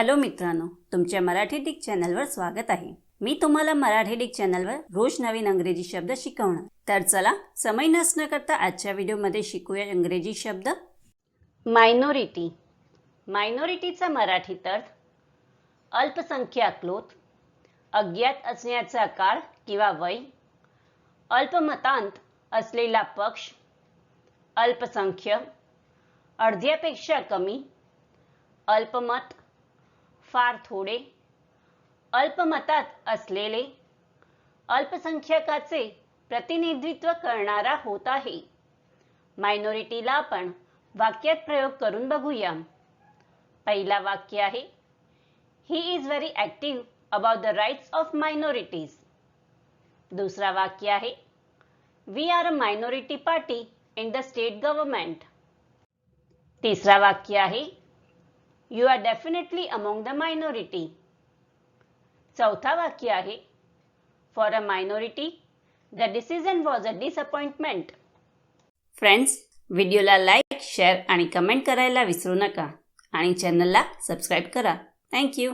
Hello मित्रांनो तुमच्या Marathi Dick चॅनलवर स्वागत आहे. मी तुम्हाला मराठी डिक चॅनलवर रोज नवीन अंग्रेजी शब्द शिकवणार. तर चला समय नसणं करता आजच्या व्हिडिओमध्ये शिकूया इंग्रजी शब्द. मायनॉरिटी मायनॉरिटीचा मराठीत अर्थ अल्पसंख्याक लोक अज्ञात असण्याचा काळ किंवा वय अल्पमतांत असलेला पक्ष अल्पसंख्य अर्ध्यापेक्षा कमी अल्पमत फार थोडे अल्पमतात असलेले अल्पसंख्याकाचे प्रतिनिधित्व करणारा होत आहे. मायनॉरिटीला आपण वाक्यात प्रयोग करून बघूया. पहिला वाक्य आहे he is very active about the rights of minorities दुसरा वाक्य आहे we are a minority party in the state government तिसरा वाक्य आहे you are definitely among the minority चौथा वाक्य आहे for a minority the decision was a disappointment friends व्हिडिओला लाईक शेअर आणि कमेंट करायला विसरू नका. आणि चॅनलला सबस्क्राईब करा. थँक्यू